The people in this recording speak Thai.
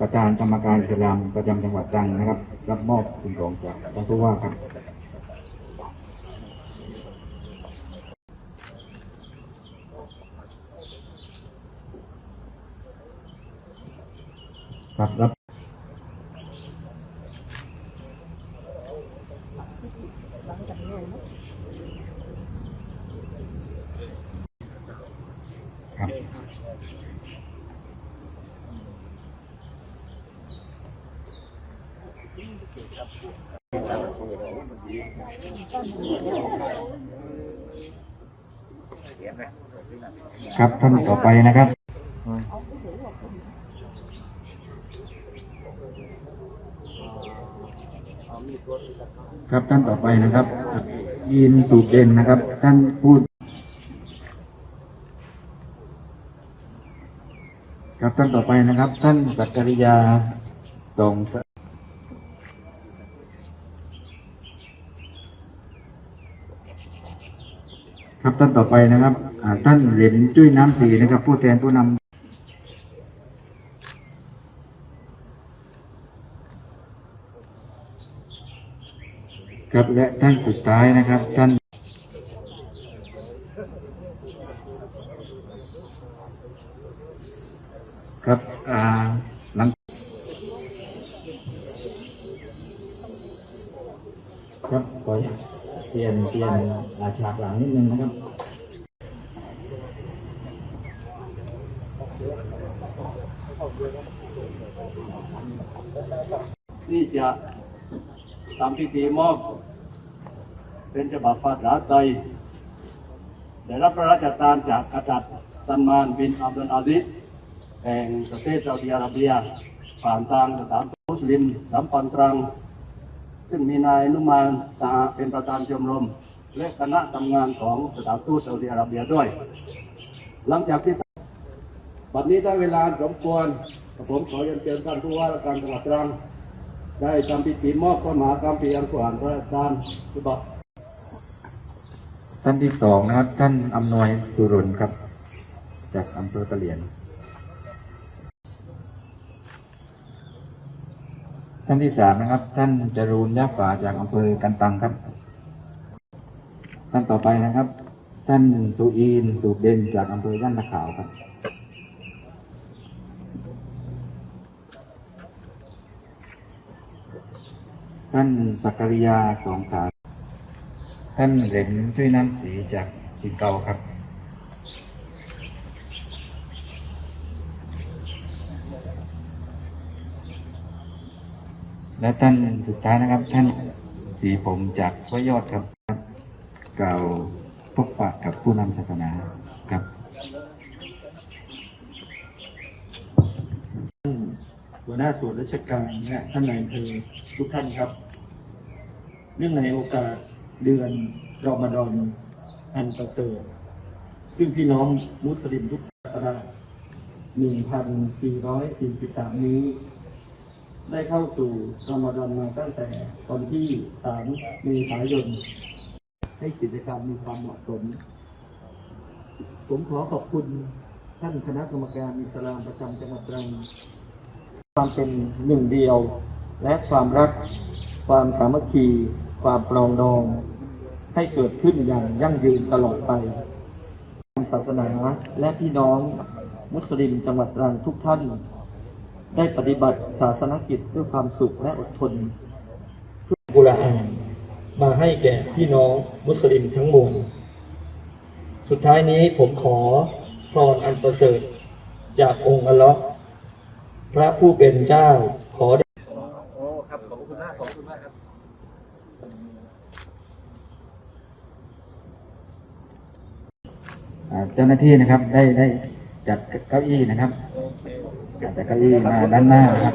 ประธานกรรมการอิสลามประจำจังหวัดตรังนะครับ รับมอบสิ่งของจากท่านผู้ว่าครับครับรับ ครับท่านต่อไปนะครับ ครับท่านต่อไปนะครับยินสูบเด่นนะครับ ท่านพูด ครับท่านต่อไปนะครับ ท่านสักกริยาสง ครับท่านต่อไปนะครับท่านเหรียญจุ้ยน้ำสีนะครับ ผู้แทนผู้นำครับและท่านสุดท้ายนะครับท่านครับอ่าหลังครับขอ เปลี่ยนเปลี่ยนอ่าฉากหลังนิดนึงนะครับที่จะทำพิธีมอบ เป็นฉบับภาษาไทยได้รับพระราชทานจากกษัตริย์ซันมานบินอับดุลอาซิสแห่งประเทศซาอุดิอาระเบีย ผ่านทางสถานทูตมุสลิมสัมพันธ์ตรัง ซึ่งมีนายนุมานสหเป็นประธานชมรม และคณะทำงานของสถานทูตซาอุดิอาระเบียด้วย หลังจากที่บัดนี้ได้เวลาสมควรผมขอเรียนเชิญท่านผู้ว่าราชการจังหวัดตรังได้ทำพิธีมอบพระมหากรรมปีอันขวานพระราชทานฉบับท่านที่สองนะครับ ท่านอำนวยสุรุนครับ จากอำเภอตะเหลียน ท่านที่สามนะครับ ท่านจรูนยาฝาจากอำเภอกันตังครับ ท่านต่อไปนะครับ ท่านสุอีนสูบเด่นจากอำเภอย่านตะขาวครับ ท่านสักริยาสองสาท่านเหรนช่วยน้ำสีจากสีเกาครับ และท่านสุดท้ายนะครับ ท่านสีผมจากพระยอดครับกล่าวพบปะกับผู้นำศาสนาครับหัวหน้าส่วนราชการและท่านนายอำเภอทุกท่านครับเนื่องในโอกาสเดือนรอมฎอนอันประเสริฐซึ่งพี่น้องมุสลิมทุกศาสนา1,443 นี้ ได้เข้าสู่รอมฎอนมาตั้งแต่ตอนที่ 3 เมษายน ให้กิจกรรมมีความเหมาะสม ผมขอขอบคุณท่านคณะกรรมการอิสลามประจำจังหวัดตรังความเป็นหนึ่งเดียว และความรัก ความสามัคคี ความปรองดอง ให้เกิดขึ้นอย่างยั่งยืนตลอดไปศาสนาและพี่น้องมุสลิมจังหวัดตรังทุกท่าน ได้ปฏิบัติศาสนกิจด้วยความสุขและอดทนกุรอานมาให้แก่พี่น้องมุสลิมทั้งมวลสุดท้ายนี้ผมขอพรอันประเสริฐจากองค์อัลเลอฮ์พระผู้เป็นเจ้าขอได้อ่าเจ้าหน้าที่นะครับได้ได้จัดเก้าอี้นะครับ จัดเก้าอี้มาด้านหน้าครับ